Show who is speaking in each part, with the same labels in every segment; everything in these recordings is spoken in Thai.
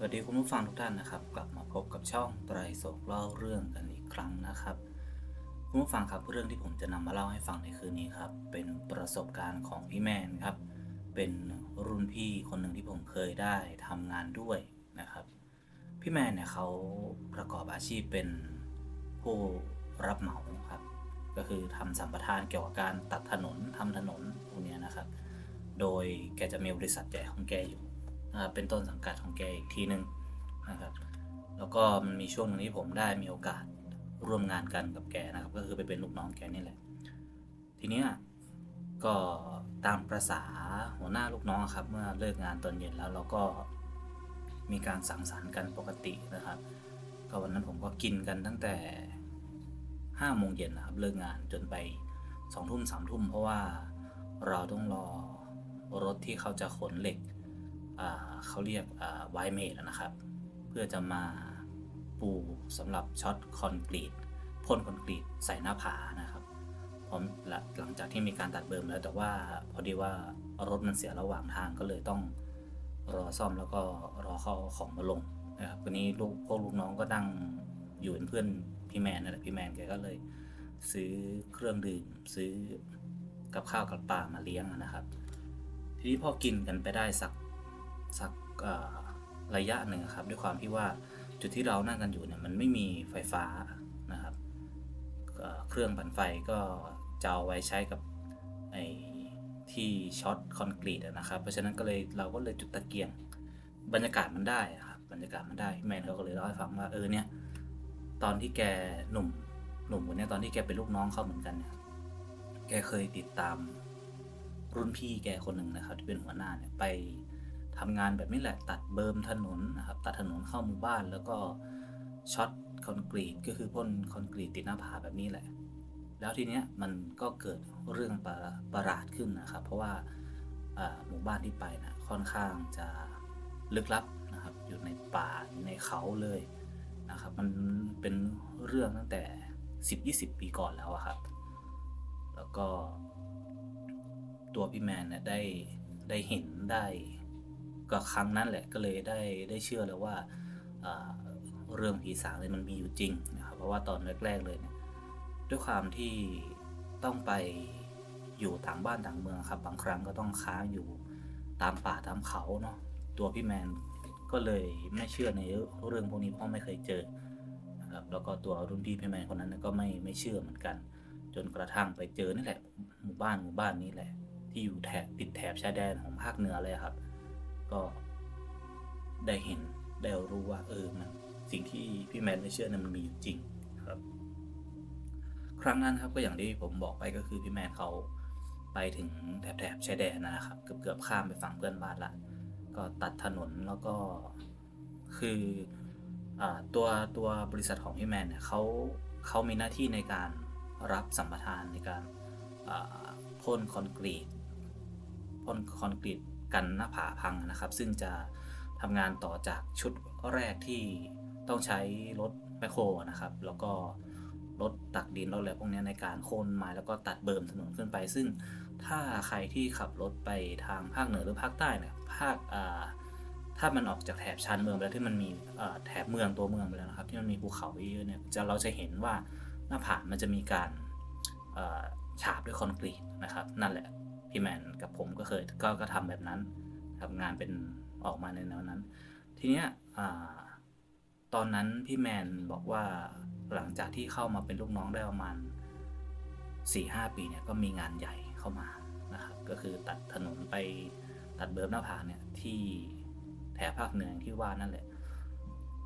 Speaker 1: สวัสดีคุณผู้ฟังทุกท่านนะครับ กลับมาพบกับช่องไตรโศกเล่าเรื่องกันอีกครั้งนะครับ คุณผู้ฟังครับเรื่องที่ผมจะนำมาเล่าให้ฟังในคืนนี้ครับ เป็นประสบการณ์ของพี่แมนครับ เป็นรุ่นพี่คนหนึ่งที่ผมเคยได้ทำงานด้วยนะครับ พี่แมนเนี่ยเขาประกอบอาชีพเป็นผู้รับเหมาครับ ก็คือทำสัมปทานเกี่ยวกับการตัดถนนทำถนนพวกนี้นะครับ โดยแกจะมีบริษัทใหญ่ของแกอยู่ นะครับเป็นต้นสังกัดของแกอีกทีหนึ่งนะครับ แล้วก็มันมีช่วงนึงที่ผมได้มีโอกาสร่วมงานกันกับแกนะครับ ก็คือไปเป็นลูกน้องแกนี่แหละ ทีเนี้ยก็ตามประษาหัวหน้าลูกน้องครับ เมื่อเลิกงานตอนเย็นแล้วเราก็มีการสังสรรค์กันปกตินะครับ ก็วันนั้นผมก็กินกันตั้งแต่ห้าโมงเย็นนะครับ เลิกงานจนไปสองทุ่มสามทุ่มเพราะว่าเราต้องรอรถที่เขาจะขนเหล็ก เขาเรียกไวเมดนะครับ เพื่อจะมาปูสำหรับช็อตคอนกรีตพ่นคอนกรีตใส่หน้าผานะครับพร้อมลหลังจากที่มีการตัดเบิร์มแล้วแต่ว่าพอดีว่ารถมันเสียระหว่างทางก็เลยต้องรอซ่อมแล้วก็รอเข้าเอาของมาลงนะครับวันนี้ลูกพวกลูกน้องก็นั่งอยู่เป็นเพื่อนพี่แมนนั่นแหละพี่แมนแกก็เลย ซื้อเครื่องดื่มซื้อกับข้าวกับปลามาเลี้ยงนะครับ ทีนี้พอกินกันไปได้สัก สักระยะหนึ่งครับ ด้วยความที่ว่าจุดที่เรานั่งกันอยู่เนี่ยมันไม่มีไฟฟ้านะครับเครื่องปั่นไฟก็จะเอาไว้ใช้กับไอ้ที่ช็อตคอนกรีตนะครับ เพราะฉะนั้นก็เลยเราก็เลยจุดตะเกียงบรรยากาศมันได้ครับบรรยากาศมันได้พี่แมนเขาก็เลยเล่าให้ฟังว่าเออเนี่ยตอนที่แกหนุ่มหนุ่มคนนี้ตอนที่แกเป็นลูกน้องเขาเหมือนกันเนี่ยแกเคยติดตามรุ่นพี่แกคนหนึ่งนะครับ ที่เป็นหัวหน้าเนี่ยไป ทำงานแบบนี้แหละตัดเบิร์มถนนนะครับตัดถนนเข้าหมู่บ้านแล้วก็ช็อตคอนกรีตก็คือพ่นคอนกรีตติดหน้าผาแบบนี้แหละ แล้วทีเนี้ยมันก็เกิดเรื่องประประหลาดขึ้นนะครับ เพราะว่าหมู่บ้านที่ไปนะค่อนข้างจะลึกลับนะครับอยู่ในป่าในเขาเลยนะครับมันเป็นเรื่องตั้งแต่ 10-20 ปีก่อนแล้วอะครับ แล้วก็ตัวพี่แมนเนี่ยได้ได้เห็นได้ ก็ครั้งนั้นแหละก็เลยได้ได้เชื่อเลยว่าเรื่องผีสางเนี่ยมันมีอยู่จริงนะครับเพราะว่าตอนแรกๆเลยเนี่ยด้วยความที่ต้องไปอยู่ต่างบ้านต่างเมืองครับบางครั้งก็ต้องค้างอยู่ตามป่าตามเขาเนาะตัวพี่แมนก็เลยไม่เชื่อในเรื่องพวกนี้เพราะไม่เคยเจอนะครับแล้วก็ตัวรุ่นพี่พี่แมนคนนั้นก็ไม่ไม่เชื่อเหมือนกัน จนกระทั่งไปเจอนี่แหละหมู่บ้านหมู่บ้านนี้แหละ ที่อยู่แถบติดแถบชายแดนของภาคเหนือเลยครับ ก็ได้เห็นได้รู้ว่าเออมันสิ่งที่พี่แมนไม่เชื่อนั้นมันมีอยู่จริงครับ ครั้งนั้นครับก็อย่างที่ผมบอกไปก็คือพี่แมนเขาไปถึงแถบแถบชายแดนนะครับ เกือบเกือบข้ามไปฝั่งเพื่อนบ้านละก็ตัดถนนแล้วก็คืออตัวตัวบริษัทของพี่แมนเนี่ยเขาเขามีหน้าที่ในการรับสัมปทานในการพ่นคอนกรีตพ่นคอนกรีต กันหน้าผาพังนะครับ ซึ่งจะทำงานต่อจากชุดแรกที่ต้องใช้รถแมคโครนะครับ แล้วก็รถตักดินรถอะไรพวกนี้ในการโค่นไม้แล้วก็ตัดเบิร์มถนนขึ้นไป ซึ่งถ้าใครที่ขับรถไปทางภาคเหนือหรือภาคใต้เนี่ยภาคถ้ามันออกจากแถบชานเมืองไปแล้วที่มันมีแถบเมืองตัวเมืองไปแล้วนะครับ ที่มันมีภูเขาเยอะเนี่ยจะเราจะเห็นว่าหน้าผามันจะมีการฉาบด้วยคอนกรีตนะครับ นั่นแหละ พี่แมนกับผมก็เคยก็ก็ทำแบบนั้นทำงานเป็นออกมาในแนวนั้น ทีเนี้ยตอนนั้นพี่แมนบอกว่าหลังจากที่เข้ามาเป็นลูกน้องได้ประมาณสี่ห้าปีเนี่ยก็มีงานใหญ่เข้ามานะครับก็คือตัดถนนไปตัดเบิร์มหน้าผาเนี่ยที่แถบภาคเหนือที่ว่านั่นแหละ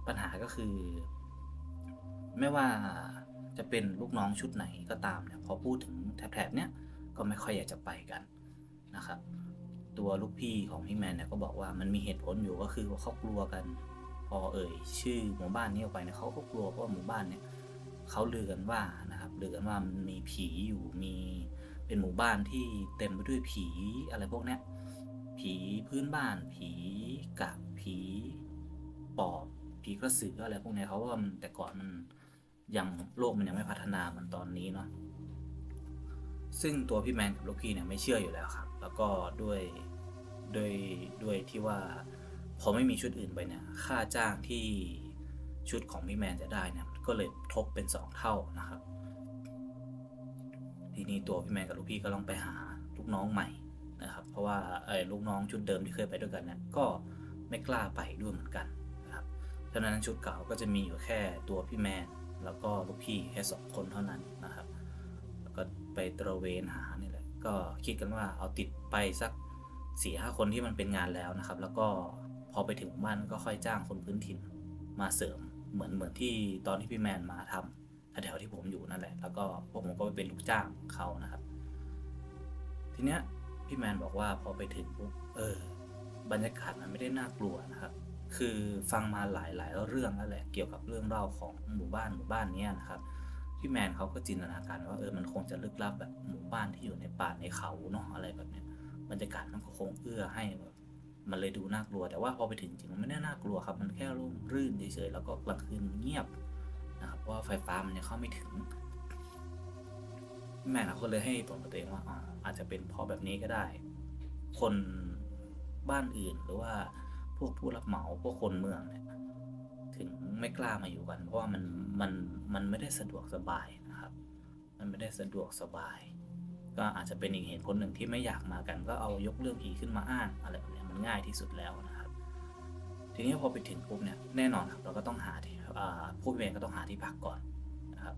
Speaker 1: ปัญหาก็คือ ไม่ว่าจะเป็นลูกน้องชุดไหนก็ตามเนี่ยพอพูดถึงแถบๆเนี้ยก็ไม่ค่อยอยากจะไปกัน นะครับ ตัวลูกพี่ของพี่แมนเนี่ยก็บอกว่ามันมีเหตุผลอยู่ก็คือว่าเขากลัวกัน พอเอ่ย ชื่อหมู่บ้านนี้ออกไปเนี่ยเขาก็กลัวเพราะหมู่บ้านเนี่ยเขาลือกันว่านะครับลือกันว่ามันมีผีอยู่มีเป็นหมู่บ้านที่เต็มไปด้วยผีอะไรพวกเนี้ยผีพื้นบ้าน ผีกะผีปอบผีกระสืออะไรพวกเนี้ยเขาว่ามันแต่ก่อนมันยังโลกมันยังไม่พัฒนาเหมือนตอนนี้เนาะซึ่งตัวพี่แมนกับลูกพี่เนี่ยไม่เชื่ออยู่แล้วครับ แล้วก็ด้วยด้วยด้วยที่ว่าพอไม่มีชุดอื่นไปเนี่ยค่าจ้างที่ชุดของพี่แมนจะได้เนี่ยก็เลยทบเป็นสองเท่านะครับ ทีนี้ตัวพี่แมนกับลูกพี่ก็ต้องไปหาลูกน้องใหม่นะครับ เพราะว่าเออลูกน้องชุดเดิมที่เคยไปด้วยกันเนี่ยก็ไม่กล้าไปด้วยเหมือนกันนะครับฉะนั้นชุดเก่าก็จะมีอยู่แค่ตัวพี่แมนแล้วก็ลูกพี่แค่สองคนเท่านั้นนะครับ แล้วก็ไปตระเวนหานี่แหละ ก็คิดกันว่าเอาติดไปสักสี่ห้าคนที่มันเป็นงานแล้วนะครับ แล้วก็พอไปถึงบ้านก็ค่อยจ้างคนพื้นถิ่นมาเสริมเหมือนเหมือนที่ตอนที่พี่แมนมาทำแถวที่ผมอยู่นั่นแหละ แล้วก็พวกผมก็ไปเป็นลูกจ้างเขานะครับ ทีเนี้ยพี่แมนบอกว่าพอไปถึงปุ๊บเออ บรรยากาศมันไม่ได้น่ากลัวนะครับ คือฟังมาหลายหลายเรื่องแล้วแหละเกี่ยวกับเรื่องเล่าของหมู่บ้านหมู่บ้านนี้นะครับ พี่แมนเขาก็จินตนาการว่าเออมันคงจะลึกลับแบบหมู่บ้านที่อยู่ในป่าในเขาเนาะอะไรแบบเนี้ยบรรยากาศมันก็คงเอื้อให้แบบมันเลยดูน่ากลัวแต่ว่าพอไปถึงจริงมันไม่ได้น่ากลัวครับ มันแค่ร่มรื่นเฉยๆแล้วก็กลางคืนเงียบนะครับเพราะว่าไฟฟ้ามันยังเข้าไม่ถึง แม่เราก็เลยให้ผลกับตัวเองว่าอ๋ออาจจะเป็นเพราะแบบนี้ก็ได้ คนบ้านอื่นหรือว่าพวกผู้รับเหมาพวกคนเมืองเนี่ย ถึงไม่กล้ามาอยู่กัน เพราะว่ามันมันมันไม่ได้สะดวกสบายนะครับ มันไม่ได้สะดวกสบาย ก็อาจจะเป็นอีกเหตุผลหนึ่งที่ไม่อยากมากัน ก็เอายกเรื่องผีขึ้นมาอ้างอะไรแบบนี้มันง่ายที่สุดแล้วนะครับ ทีนี้พอไปถึงปุ๊บเนี่ยแน่นอนครับเราก็ต้องหาที่ผู้เวรก็ต้องหาที่พักก่อนนะครับ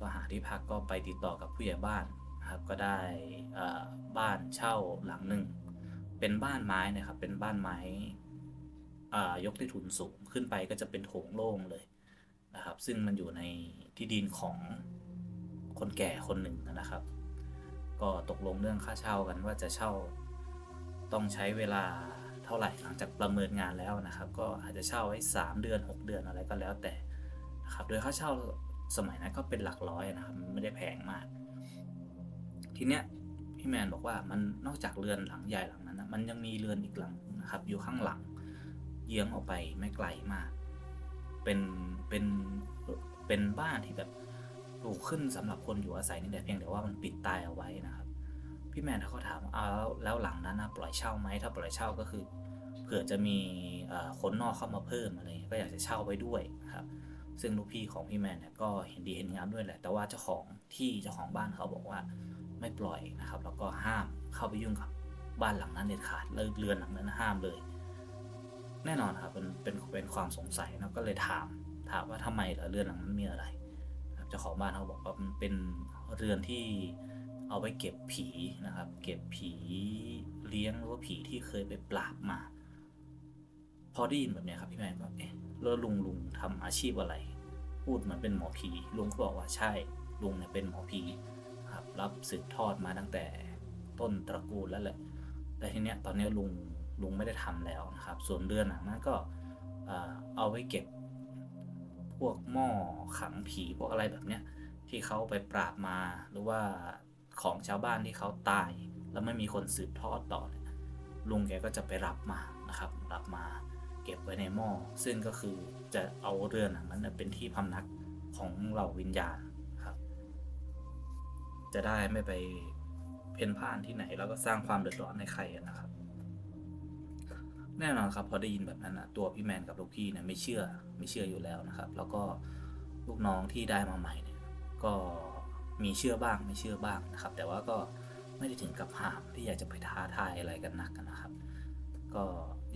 Speaker 1: ก็หาที่พักก็ไปติดต่อกับผู้ใหญ่บ้านนะครับ ก็ได้บ้านเช่าหลังหนึ่งเป็นบ้านไม้นะครับ เป็นบ้านไม้ ยกใต้ถุนสูงขึ้นไปก็จะเป็นโถงโล่งเลยนะครับ ซึ่งมันอยู่ในที่ดินของคนแก่คนหนึ่งนะครับ ก็ตกลงเรื่องค่าเช่ากันว่าจะเช่าต้องใช้เวลาเท่าไหร่หลังจากประเมินงานแล้วนะครับ ก็อาจจะเช่าไว้ 3 เดือน 6 เดือนอะไรก็แล้วแต่นะครับโดยค่าเช่าสมัยนั้นก็เป็นหลักร้อยนะครับไม่ได้แพงมาก ทีเนี้ยพี่แมนบอกว่ามันนอกจากเรือนหลังใหญ่หลังนั้นนะมันยังมีเรือนอีกหลังนะครับอยู่ข้างหลัง เยื้องออกไปไม่ไกลมาก เป็นเป็นเป็นบ้านที่แบบปลูกขึ้นสำหรับคนอยู่อาศัยนี่แหละเพียงแต่ว่ามันปิดตายเอาไว้นะครับ พี่แมนเขาถามว่าอ้าวแล้วหลังนั้นนะปล่อยเช่าไหมถ้าปล่อยเช่าก็คือเผื่อจะมีคนนอกเข้ามาเพิ่มอะไรก็อยากจะเช่าไว้ด้วยนะครับซึ่งลูกพี่ของพี่แมนเนี่ยก็เห็นดีเห็นงามด้วยแหละ แต่ว่าเจ้าของที่เจ้าของบ้านเขาบอกว่าไม่ปล่อยนะครับ แล้วก็ห้ามเข้าไปยุ่งกับบ้านหลังนั้นเด็ดขาดเลยเรือนหลังนั้นห้ามเลย แน่นอนครับเป็นเป็นเป็นความสงสัยนะก็เลยถามถามว่าทำไมเหรอเรือนหลังนั้นมีอะไรนะครับเจ้าของบ้านเขาบอกว่ามันเป็นเรือนที่เอาไว้เก็บผีนะครับ เก็บผีเลี้ยงหรือว่าผีที่เคยไปปราบมา พอได้ยินแบบนี้ครับพี่แมนก็เอ๊ะแล้วลุงลุงทำอาชีพอะไร พูดเหมือนเป็นหมอผีลุงก็บอกว่าใช่ลุงเนี่ยเป็นหมอผีครับรับสืบทอดมาตั้งแต่ต้นตระกูลแล้วแหละแต่ทีเนี้ยตอนเนี้ยลุง ลุงไม่ได้ทำแล้วนะครับ ส่วนเรือนหลังนั้นก็เอาไว้เก็บพวกหม้อขังผีพวกอะไรแบบเนี้ยที่เขาไปปราบมาหรือว่าของชาวบ้านที่เขาตาย แล้วไม่มีคนสืบทอดต่อลุงแกก็จะไปรับมานะครับ รับมาเก็บไว้ในหม้อซึ่งก็คือจะเอาเรือนหลังนั้นเป็นที่พำนักของเหล่าวิญญาณครับ จะได้ไม่ไปเพ่นพ่านที่ไหนแล้วก็สร้างความเดือดร้อนให้ใครนะครับ แน่นอนครับพอได้ยินแบบนั้นนะตัวพี่แมนกับลูกพี่เนี่ยไม่เชื่อไม่เชื่ออยู่แล้วนะครับ แล้วก็ลูกน้องที่ได้มาใหม่เนี่ยก็มีเชื่อบ้างไม่เชื่อบ้างนะครับ แต่ว่าก็ไม่ได้ถึงกับห้ามที่อยากจะไปท้าทายอะไรกันนักนะครับ ก็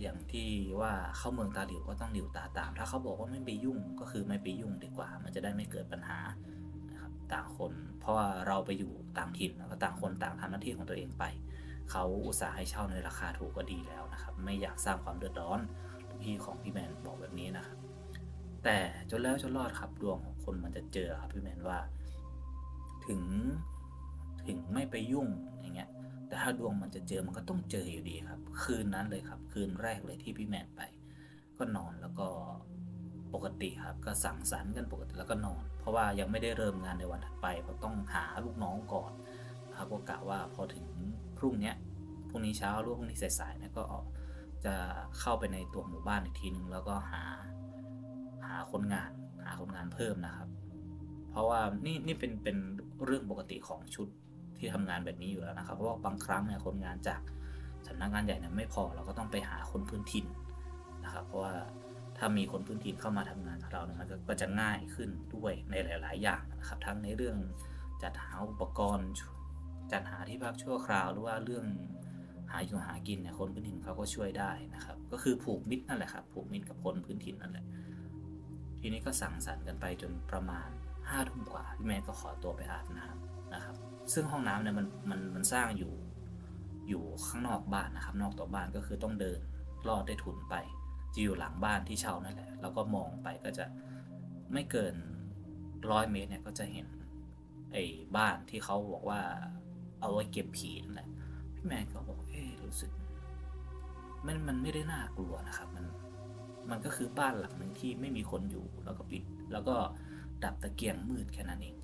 Speaker 1: อย่างที่ว่าเข้าเมืองตาหลิวก็ต้องหลิวตาตาม ถ้าเขาบอกว่าไม่ไปยุ่งก็คือไม่ไปยุ่งดีกว่า มันจะได้ไม่เกิดปัญหานะครับ ต่างคนเพราะว่าเราไปอยู่ต่างถิ่นแล้วก็ต่างคนต่างทำหน้าที่ของตัวเองไป เขาอุตส่าห์ให้เช่าในราคาถูกก็ดีแล้วนะครับ ไม่อยากสร้างความเดือดร้อนพี่ของพี่แมนบอกแบบนี้นะครับ แต่จนแล้วจนรอดครับดวงของคนมันจะเจอครับพี่แมนว่า ถึงถึงไม่ไปยุ่งอย่างเงี้ย แต่ถ้าดวงมันจะเจอมันก็ต้องเจออยู่ดีครับ คืนนั้นเลยครับ คืนแรกเลยที่พี่แมนไป ก็นอนแล้วก็ปกติครับ ก็สั่งสรรค์กันปกติแล้วก็นอน เพราะว่ายังไม่ได้เริ่มงานในวันถัดไปเพราะต้องหาลูกน้องก่อนครับก็กะว่าพอถึง พรุ่งนี้พรุ่งนี้เช้าหรือพรุ่งนี้สายๆนี่ยก็จะเข้าไปในตัวหมู่บ้านอีกทีนึงแล้วก็หาหาคนงานหาคนงานเพิ่มนะครับ เพราะว่านี่นี่เป็นเป็นเรื่องปกติของชุดที่ทำงานแบบนี้อยู่แล้วนะครับ เพราะว่าบางครั้งเนี่ยคนงานจากสำนักงานใหญ่เนี่ยไม่พอเราก็ต้องไปหาคนพื้นถิ่นนะครับ เพราะว่าถ้ามีคนพื้นถิ่นเข้ามาทำงานเราเนี่ยมันก็จะง่ายขึ้นด้วยในหลาย ๆ อย่างนะครับ ทั้งในเรื่องจัดหาอุปกรณ์ จัดหาที่พักชั่วคราวหรือว่าเรื่องหาอยู่หากินเนี่ยคนพื้นถิ่นเขาก็ช่วยได้นะครับ ก็คือผูกมิตรนั่นแหละครับ ผูกมิตรกับคนพื้นถิ่นนั่นแหละ ทีนี้ก็สั่งสรรค์กันไปจนประมาณห้าทุ่มกว่าพี่แม่ก็ขอตัวไปอาบน้ำนะครับ ซึ่งห้องน้ำเนี่ยมันมันมันสร้างอยู่อยู่ข้างนอกบ้านนะครับ นอกตัวบ้านก็คือต้องเดินลอดได้ทุนไปจะอยู่หลังบ้านที่เช่านั่นแหละ แล้วก็มองไปก็จะไม่เกินร้อยเมตรเนี่ยก็จะเห็นไอ้บ้านที่เขาบอกว่า เอาไว้เก็บผีนั่นแหละพี่แมนก็บอกเอ๊รู้สึก มันมันไม่ได้น่ากลัวนะครับ มัน มันก็คือบ้านหลังหนึ่งที่ไม่มีคนอยู่ แล้วก็ปิด แล้วก็ดับตะเกียงมืดแค่นั้นเอง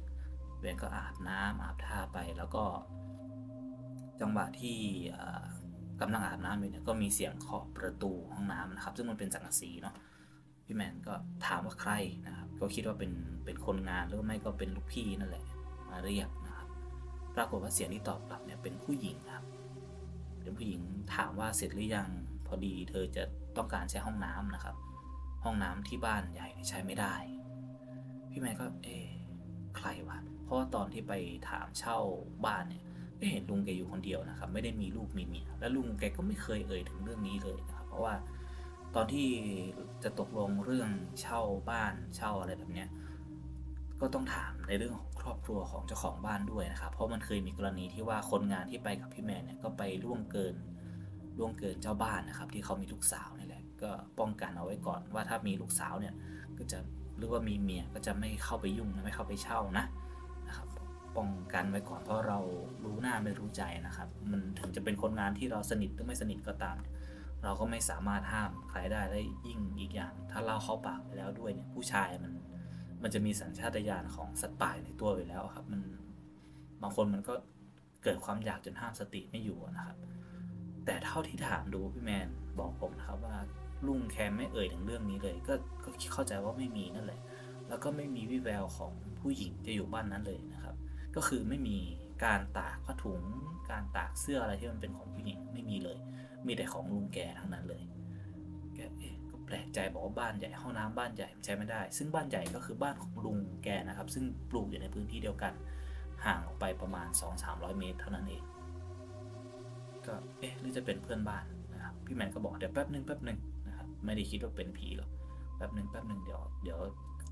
Speaker 1: เวนก็อาบน้ำอาบท่าไปแล้วก็ จังหวะที่เอ่อกำลังอาบน้ำอยู่เนี่ยก็มีเสียงเคาะประตูห้องน้ำนะครับ ซึ่งมันเป็นสังกะสีเนาะพี่แมนก็ถามว่าใครนะครับ ก็คิดว่าเป็นเป็นคนงานหรือไม่ก็เป็นลูกพี่นั่นแหละ มาเรียก ปรากฏว่าเสียงที่ตอบกลับเนี่ยเป็นผู้หญิงครับ เป็นผู้หญิงถามว่าเสร็จหรือยังพอดี เธอจะต้องการใช้ห้องน้ำนะครับ ห้องน้ำที่บ้านใหญ่ใช้ไม่ได้ พี่แมนก็เอ๊ใครวะเพราะว่าตอนที่ไปถามเช่าบ้านเนี่ยก็เห็นลุงแกอยู่คนเดียวนะครับ ไม่ได้มีลูกมีเมียและลุงแกก็ไม่เคยเอ่ยถึงเรื่องนี้เลยนะครับ เพราะว่าตอนที่จะตกลงเรื่องเช่าบ้านเช่าอะไรแบบเนี้ย ก็ต้องถามในเรื่องของครอบครัวของเจ้าของบ้านด้วยนะครับ เพราะมันเคยมีกรณีที่ว่าคนงานที่ไปกับพี่แมนเนี่ยก็ไปล่วงเกินล่วงเกินเจ้าบ้านนะครับ ที่เขามีลูกสาวนี่แหละก็ป้องกันเอาไว้ก่อนว่าถ้ามีลูกสาวเนี่ยก็จะหรือว่ามีเมียก็จะไม่เข้าไปยุ่งนะไม่เข้าไปเช่านะนะครับป้องกันไว้ก่อนเพราะเรารู้หน้าไม่รู้ใจนะครับ มันถึงจะเป็นคนงานที่เราสนิทหรือไม่สนิทก็ตามเนี่ยเราก็ไม่สามารถห้ามใครได้และยิ่งอีกอย่าง ถ้าเล่าเข้าปากไปแล้วด้วยเนี่ยผู้ชายมัน มันจะมีสัญชาตญาณของสัตว์ป่าในตัวอยู่แล้วครับ มันบางคนมันก็เกิดความอยากจนห้ามสติไม่อยู่นะครับ แต่เท่าที่ถามดูพี่แมนบอกผมนะครับว่าลุงแคมไม่เอ่ยถึงเรื่องนี้เลย ก็ก็เข้าใจว่าไม่มีนั่นแหละ แล้วก็ไม่มีวิแววของผู้หญิงจะอยู่บ้านนั้นเลยนะครับ ก็คือไม่มีการตากผ้าถุง การตากเสื้ออะไรที่มันเป็นของผู้หญิงไม่มีเลย มีแต่ของลุงแกทั้งนั้นเลย แปลกใจบอกว่าบ้านใหญ่ห้องน้ำบ้านใหญ่ใช้ไม่ได้ ซึ่งบ้านใหญ่ก็คือบ้านของลุงแกนะครับ ซึ่งปลูกอยู่ในพื้นที่เดียวกัน ห่างออกไปประมาณ 2-300 เมตรเท่านั้นเอง ก็เอ๊ะหรือจะเป็นเพื่อนบ้านนะครับพี่แมนก็บอกเดี๋ยวแป๊บหนึ่งแป๊บหนึ่งนะครับไม่ได้คิดว่าเป็นผีหรอกแป๊บหนึ่งแป๊บหนึ่งเดี๋ยวเดี๋ยว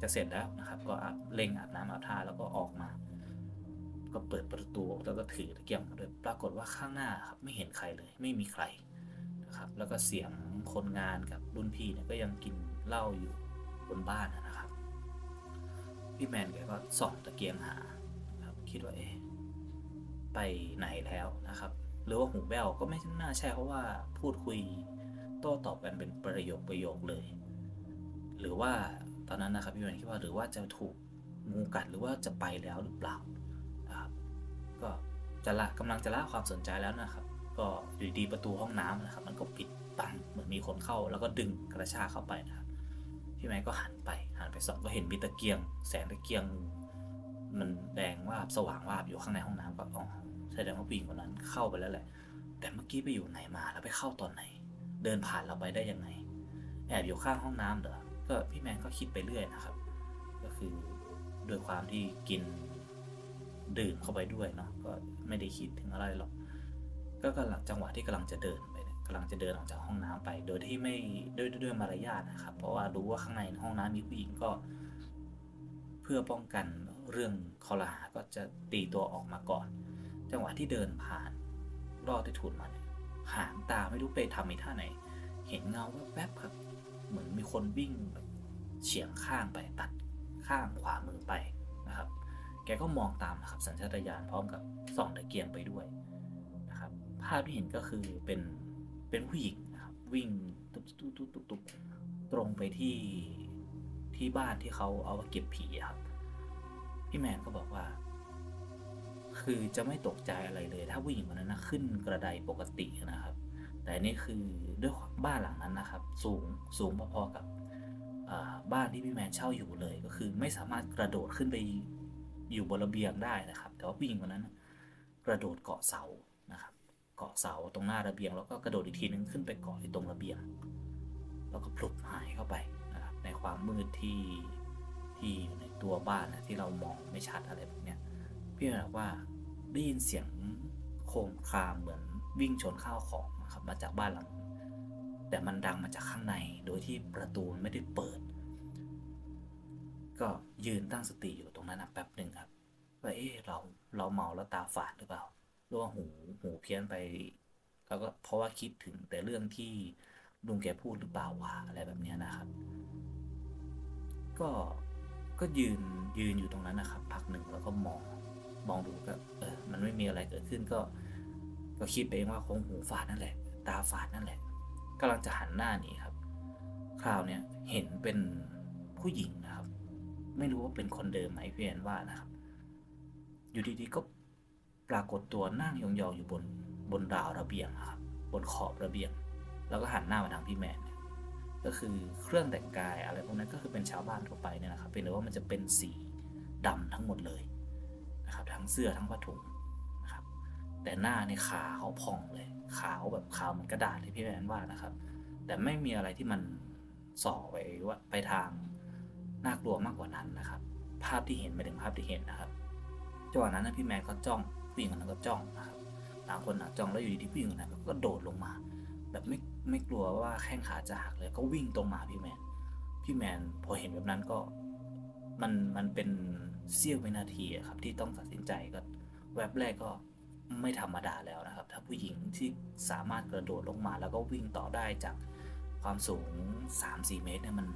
Speaker 1: จะเสร็จแล้วนะครับ ก็อาบเร่งอาบน้ำอาบท่าแล้วก็ออกมา ก็เปิดประตูแล้วก็ถือตะเกียงมาด้วยปรากฏว่าข้างหน้าครับไม่เห็นใครเลย ไม่มีใคร นะครับ แล้วก็เสียงคนงานกับรุ่นพี่เนี่ยก็ยังกินเหล้าอยู่บนบ้านนะครับ พี่แมนแกก็ส่องตะเกียงหาครับคิดว่าเอ๊ะไปไหนแล้วนะครับ หรือว่าหูแว่วก็ไม่น่าใช่เพราะว่าพูดคุยโต้ตอบกันเป็นประโยคประโยคเลย หรือว่าตอนนั้นนะครับพี่แมนคิดว่าหรือว่าจะถูกงูกัดหรือว่าจะไปแล้วหรือเปล่านะครับ ก็จะละกำลังจะละความสนใจแล้วนะครับ ก็อยู่ดีประตูห้องน้ำนะครับ มันก็ปิดปังเหมือนมีคนเข้า แล้วก็ดึงกระชากเข้าไปนะครับพี่แมนก็หันไปหันไปส่องก็เห็นมีตะเกียง แสงตะเกียง มันแดงวาบสว่างวาบอยู่ข้างในห้องน้ำก็อ๋อแสดงว่าผู้หญิงคนนั้นเข้าไปแล้วแหละ แต่เมื่อกี้ไปอยู่ไหนมาแล้วไปเข้าตอนไหน เดินผ่านเราไปได้ยังไงแอบอยู่ข้างห้องน้ำเหรอก็พี่แมนก็คิดไปเรื่อยนะครับ ก็คือด้วยความที่กินดื่มเข้าไปด้วยเนาะก็ไม่ได้คิดถึงอะไรหรอก ก็กำลังจังหวะที่กำลังจะเดินไปเนี่ยกำลังจะเดินออกจากห้องน้ำไป โดยที่ไม่ด้วยด้วยมารยาทนะครับ เพราะว่ารู้ว่าข้างในห้องน้ำมีผู้หญิงก็ เพื่อป้องกันเรื่องคอลหาก็จะตีตัวออกมาก่อน จังหวะที่เดินผ่านรอดที่ถุนมาเนี่ยหางตาไม่รู้ไปทำในท่าไหน เห็นเงาแวบๆครับ เหมือนมีคนวิ่งแบบเฉียงข้างไปตัดข้างขวามือไปนะครับ แกก็มองตามนะครับสัญชาตญาณพร้อมกับส่องตะเกียงไปด้วย ภาพที่เห็นก็คือเป็นเป็นผู้หญิงนะครับวิ่งตุ๊บตุ๊บตุ๊บตุ๊บตุ๊บตรงไปที่ที่บ้านที่เขาเอาเก็บผีครับ พี่แมนก็บอกว่า คือจะไม่ตกใจอะไรเลย ถ้าผู้หญิงคนนั้นนะขึ้นกระไดปกตินะครับ แต่นี่คือด้วยบ้านหลังนั้นนะครับ สูงสูงพอๆกับบ้านที่พี่แมนเช่าอยู่เลย ก็คือไม่สามารถกระโดดขึ้นไปอยู่บนระเบียงได้นะครับ แต่ว่าผู้หญิงคนนั้น กระโดดเกาะเสา เกาะเสาตรงหน้าระเบียง แล้วก็กระโดดอีกทีนึงขึ้นไปเกาะที่ตรงระเบียง แล้วก็พลุดหายเข้าไปนะครับในความมืดที่ที่อยู่ในตัวบ้านนะที่เรามองไม่ชัดอะไรแบบเนี้ยพี่บอกว่าได้ยินเสียงโคมครามเหมือนวิ่งชนข้าวของนะครับมาจากบ้านหลัง แต่มันดังมาจากข้างในโดยที่ประตูไม่ได้เปิด ก็ยืนตั้งสติอยู่ตรงนั้นแป๊บหนึ่งครับว่าเอ๊ะเราเราเมาแล้วตาฝาดหรือเปล่า หรือว่าหูหูเพี้ยนไปแล้วก็เพราะว่าคิดถึงแต่เรื่องที่ลุงแกพูดหรือเปล่าวะอะไรแบบนี้นะครับ ก็ก็ยืนยืนอยู่ตรงนั้นนะครับ พักหนึ่งแล้วก็มองมองดูก็เออมันไม่มีอะไรเกิดขึ้นก็ ก็คิดไปเองว่าคงหูฝาดนั่นแหละ ตาฝาดนั่นแหละกำลังจะหันหน้าหนีครับ คราวเนี้ยเห็นเป็นผู้หญิงนะครับ ไม่รู้ว่าเป็นคนเดิมไหมเพี่อนว่านะครับ อยู่ดีๆก็ ปรากฏตัวนั่งยองๆอยู่บนบนราวระเบียงครับบนขอบระเบียง แล้วก็หันหน้ามาทางพี่แมนก็คือเครื่องแต่งกายอะไรพวกนั้นก็คือเป็นชาวบ้านทั่วไปเนี่ยนะครับเป็นแต่ว่ามันจะเป็นสีดำทั้งหมดเลยนะครับทั้งเสื้อทั้งผ้าถุงนะครับแต่หน้าในขาวผ่องเลยขาวแบบขาวเหมือนกระดาษที่พี่แมนว่านะครับ แต่ไม่มีอะไรที่มันส่อไปว่าไปทางน่ากลัวมากกว่านั้นนะครับ ภาพที่เห็นไม่ถึงภาพที่เห็นนะครับจังหวะนั้นนะพี่แมนก็จ้อง ผู้หญิงคนนั้นก็จ้องนะครับต่างคนต่างจ้องแล้วอยู่ดีๆผู้หญิงคนนั้นก็โดดลงมา แบบไม่ไม่กลัวว่าแข้งขาจะหักเลยก็วิ่งตรงมาพี่แมนพี่แมนพอเห็นแบบนั้นก็มันมันเป็นเสี้ยววินาทีครับ ที่ต้องตัดสินใจก็แวบแรกก็ไม่ธรรมดาแล้วนะครับ ถ้าผู้หญิงที่สามารถกระโดดลงมาแล้วก็วิ่งต่อได้จากความสูง 3-4 เมตรเนี่ยมัน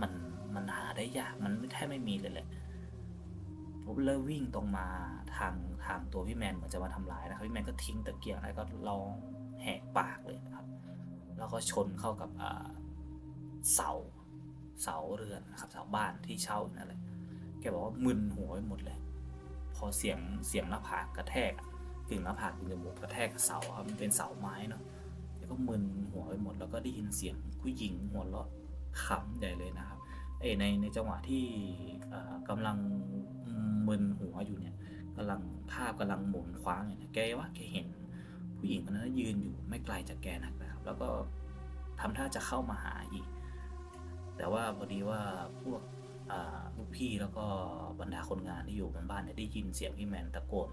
Speaker 1: มันมันหาได้ยากมันแทบไม่มีเลยแหละ ผมเลยวิ่งตรงมาทางทางตัวพี่แมนเหมือนจะมาทำร้ายนะครับพี่แมนก็ทิ้งตะเกียงแล้วก็ร้องแหกปากเลยนะครับ แล้วก็ชนเข้ากับเสาเสาเรือนนะครับเสาบ้านที่เช่าอยู่นั่นแหละแกบอกว่ามึนหัวไปหมดเลย พอเสียงเสียงหน้าผากกระแทกกึ่งหน้าผากกึ่งจมูกกระแทกเสาครับมันเป็นเสาไม้เนาะแกก็มึนหัวไปหมด แล้วก็ได้ยินเสียงผู้หญิงหัวเราะขำใหญ่เลยนะครับเอในในจังหวะที่เอ่อกำลัง มึนหัวอยู่เนี่ยกำลังภาพกำลังหมุนคว้างอยู่เนี่ยแกว่าแกเห็น ผู้หญิงคนนั้นยืนอยู่ไม่ไกลจากแกนักนะครับ แล้วก็ทำท่าจะเข้ามาหาอีก แต่ว่าพอดีว่าพวกลูกพี่แล้วก็บรรดาคนงานที่อยู่บนบ้านเนี่ยได้ยินเสียงพี่แมนตะโกน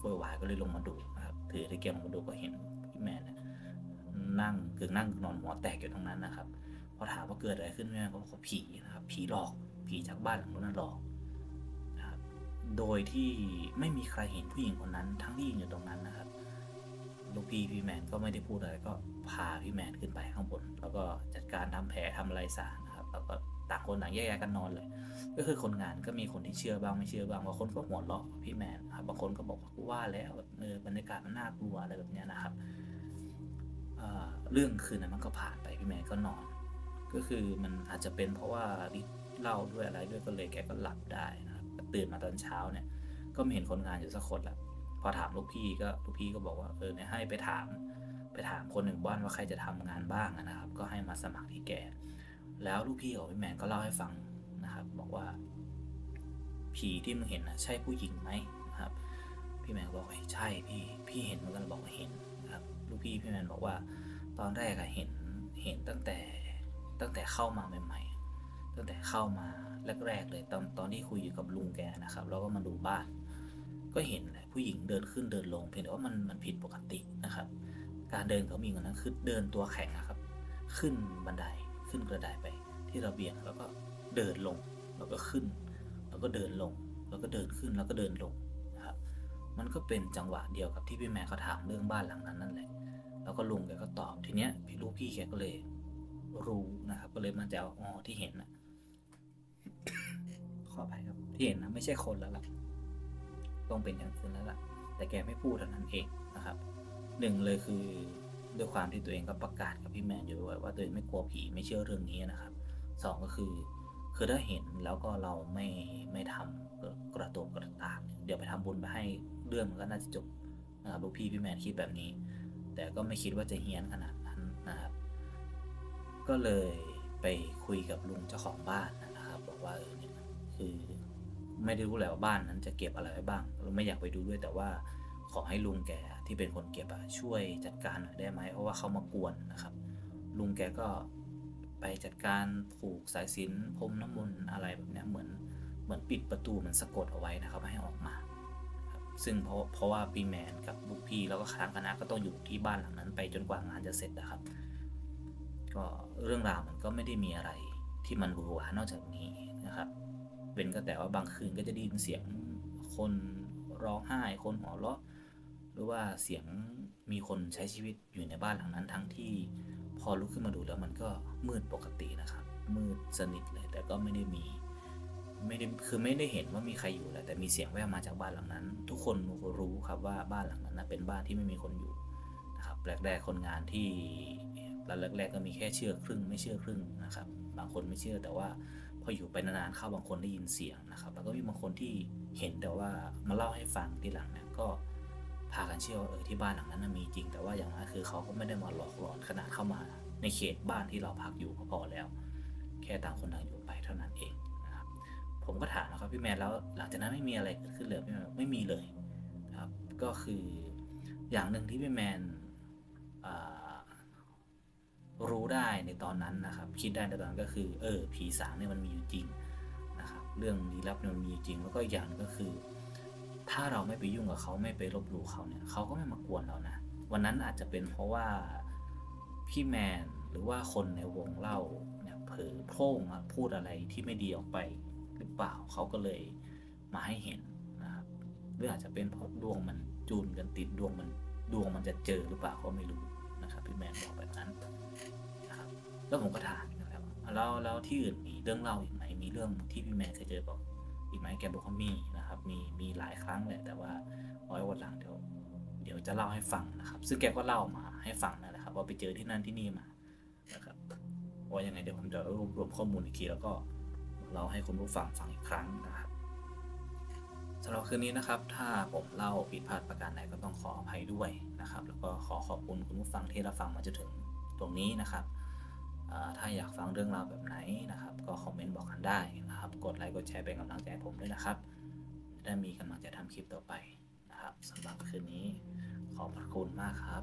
Speaker 1: โวยวายก็เลยลงมาดูนะครับถือตะเกียงลงมาดูก็เห็นพี่แมนนั่งกึ่งนั่งนอนหัวแตกอยู่ตรงนั้นนะครับพอถามว่าเกิดอะไรขึ้นพี่แมนก็บอกว่าผีนะครับ ผีหลอก ผีจากบ้านหลังนั้นหลอก โดยที่ไม่มีใครเห็นผู้หญิงคนนั้น ทั้งที่ยืนอยู่ตรงนั้นนะครับ ลูกพี่พี่แมนก็ไม่ได้พูดอะไรก็พาพี่แมนขึ้นไปข้างบน แล้วก็จัดการทำแผลทำอะไรสานะครับแล้วก็ต่างคนต่างแยกย้ายกันนอนเลย ก็คือคนงานก็มีคนที่เชื่อบ้างไม่เชื่อบ้างบางคนก็หัวเราะพี่แมนครับบางคนก็บอกว่าแล้วแบบเออบรรยากาศมันน่ากลัวอะไรแบบนี้นะครับเเรื่องคืนนั้นมันก็ผ่านไปพี่แมนก็นอน ก็คือมันอาจจะเป็นเพราะว่าเล้าด้วยอะไรด้วยก็เลยแกก็หลับได้นะ ตื่นมาตอนเช้าเนี่ย ก็ไม่เห็นคนงานอยู่สักคนละพอถามลูกพี่ก็ลูกพี่ก็บอกว่าเออเนี่ยให้ไปถาม ไปถามคนหนึ่งบ้านว่าใครจะทำงานบ้างนะครับ ก็ให้มาสมัครที่แก แล้วลูกพี่ของพี่แมนก็เล่าให้ฟังนะครับ บอกว่า ผีที่มึงเห็นนะใช่ผู้หญิงไหมนะครับ พี่แมนบอกว่าใช่พี่พี่เห็นเหมือนกันบอกว่าเห็นครับ ลูกพี่พี่แมนบอกว่า ตอนแรกอะเห็นเห็นตั้งแต่ตั้งแต่เข้ามาใหม่ๆ ตั้งแต่เข้ามาแรกๆเลยตอนตอนที่คุยอยู่กับลุงแกนะครับแล้วก็มาดูบ้าน ก็เห็นแหละผู้หญิงเดินขึ้นเดินลงเพียงแต่ว่ามันมันผิดปกตินะครับ การเดินของผู้หญิงคนนั้นคือเดินตัวแข็งอะครับ ขึ้นบันไดขึ้นกระไดไปที่ระเบียงแล้วก็เดินลงแล้วก็ขึ้น แล้วก็เดินลง แล้วก็เดินขึ้นแล้วก็เดินลงนะครับ มันก็เป็นจังหวะเดียวกับที่พี่แม่เขาถามเรื่องบ้านหลังนั้นนั่นแหละ แล้วก็ลุงแกก็ตอบทีเนี้ยพี่ลูกพี่แกก็เลยรู้นะครับ ก็เลยมาจะเอาอ๋อที่เห็นนะ ขออภัยครับ ที่เห็นนะไม่ใช่คนแล้วล่ะต้องเป็นอย่างอื่นแล้วล่ะ แต่แกไม่พูดเท่านั้นเองนะครับหนึ่งเลยคือด้วยความที่ตัวเองก็ประกาศกับพี่แมนอยู่ด้วยว่าตัวเองไม่กลัวผีไม่เชื่อเรื่องนี้นะครับสองก็คือ คือถ้าเห็นแล้วก็เราไม่ไม่ทำกระโตกกระตากเดี๋ยวไปทำบุญไปให้เรื่องมันก็น่าจะจบนะครับลูกพี่พี่แมนคิดแบบนี้ แต่ก็ไม่คิดว่าจะเฮี้ยนขนาดนั้นนะครับ ก็เลยไปคุยกับลุงเจ้าของบ้านนะครับ บอกว่าเออ คือ ไม่ได้รู้แหละว่าบ้านนั้นจะเก็บอะไรไว้บ้างเราไม่อยากไปดูด้วยแต่ว่าขอให้ลุงแกที่เป็นคนเก็บอะช่วยจัดการหน่อยได้ไหมเพราะว่าเขามากวนนะครับ ลุงแกก็ไปจัดการผูกสายสินพรมน้ำมนต์อะไรแบบนี้เหมือนเหมือนปิดประตูเหมันสะกดเอาไว้นะครับไม่ให้ออกมาซึ่งเพราะเพราะว่าปีแมนกับลูกพี่แล้วก็คณะคณะก็ต้องอยู่ที่บ้านหลังนั้น ไปจนกว่างานจะเสร็จนะครับ ก็เรื่องราวมันก็ไม่ได้มีอะไรที่มันหวือหวานอกจากนี้นะครับ เป็นก็แต่ว่าบางคืนก็จะได้ยินเสียงคนร้องไห้ คนหัวเราะ หรือว่าเสียงมีคนใช้ชีวิตอยู่ในบ้านหลังนั้น ทั้งที่พอลุกขึ้นมาดูแล้วมันก็มืดปกตินะครับ มืดสนิทเลย แต่ก็ไม่ได้มีไม่ได้คือไม่ได้เห็นว่ามีใครอยู่แหละแต่มีเสียงแว่วมาจากบ้านหลังนั้น ทุกคนรู้ครับว่าบ้านหลังนั้นนะเป็นบ้านที่ไม่มีคนอยู่นะครับแรกๆคนงานที่แล้วแรกๆก็มีแค่เชื่อครึ่งไม่เชื่อครึ่งนะครับ บางคนไม่เชื่อแต่ว่า พออยู่ไปนานๆเข้าบางคนได้ยินเสียงนะครับ แล้วก็มีบางคนที่เห็นแต่ว่ามาเล่าให้ฟังทีหลังเนี่ยก็พากันเชื่อว่าเออที่บ้านหลังนั้นมีจริง แต่ว่าอย่างนั้นคือเขาก็ไม่ได้มาหลอกหลอนขนาดเข้ามา ในเขตบ้านที่เราพักอยู่ก็พอแล้ว แค่ต่างคนต่างอยู่ไปเท่านั้นเองนะครับผมก็ถามนะครับพี่แมนแล้วหลังจากนั้นไม่มีอะไรเกิดขึ้นเลยพี่แมนไม่มีเลยนะครับก็คืออย่างหนึ่งที่พี่แมนอ่า รู้ได้ในตอนนั้นนะครับ คิดได้ในตอนนั้นก็คือเออผีสางเนี่ยมันมีอยู่จริงนะครับ เรื่องลี้ลับเนี่ยมันมีอยู่จริง แล้วก็อีกอย่างก็คือ ถ้าเราไม่ไปยุ่งกับเขาไม่ไปลบหลู่เขาเนี่ยเขาก็ไม่มากวนเรานะวันนั้นอาจจะเป็นเพราะว่าพี่แมนหรือว่าคนในวงเล่าเนี่ยเผลอโพงพูดอะไรที่ไม่ดีออกไปหรือเปล่าเขาก็เลยมาให้เห็นนะครับหรืออาจจะเป็นเพราะดวงมันจูนกันติดดวงมันดวงมันจะเจอหรือเปล่าก็ไม่รู้นะครับพี่แมนบอกแบบนั้น นะครับแล้วผมก็ถามนะครับแล้วแล้วที่อื่นมีเรื่องเล่าอีกไหมมีเรื่องที่พี่แมนเคยเจอบอกอีกไหมแกบอกว่ามีนะครับ มีมีหลายครั้งแหละแต่ว่าเอไว้วันหลังเดี๋ยวเดี๋ยวจะเล่าให้ฟังนะครับ ซึ่งแกก็เล่ามาให้ฟังนั่นแหละครับ ว่าไปเจอที่นั่นที่นี่มานะครับว่ายังไงเดี๋ยวผมจะรวบรวมข้อมูลอีกทีแล้วก็เล่าให้คุณผู้ฟังฟังอีกครั้งนะครับสำหรับคืนนี้นะครับ ถ้าผมเล่าผิดพลาดประการใดก็ต้องขออภัยด้วยนะครับ แล้วก็ขอขอบคุณคุณผู้ฟังที่รับฟังมาจนถึงตรงนี้นะครับ ถ้าอยากฟังเรื่องราวแบบไหนนะครับ ก็คอมเมนต์บอกกันได้นะครับ กดไลค์กดแชร์เป็นกำลังใจผมด้วยนะครับจะได้มีกำลังใจทำคลิปต่อไปนะครับสำหรับคืนนี้ขอบพระคุณมากครับ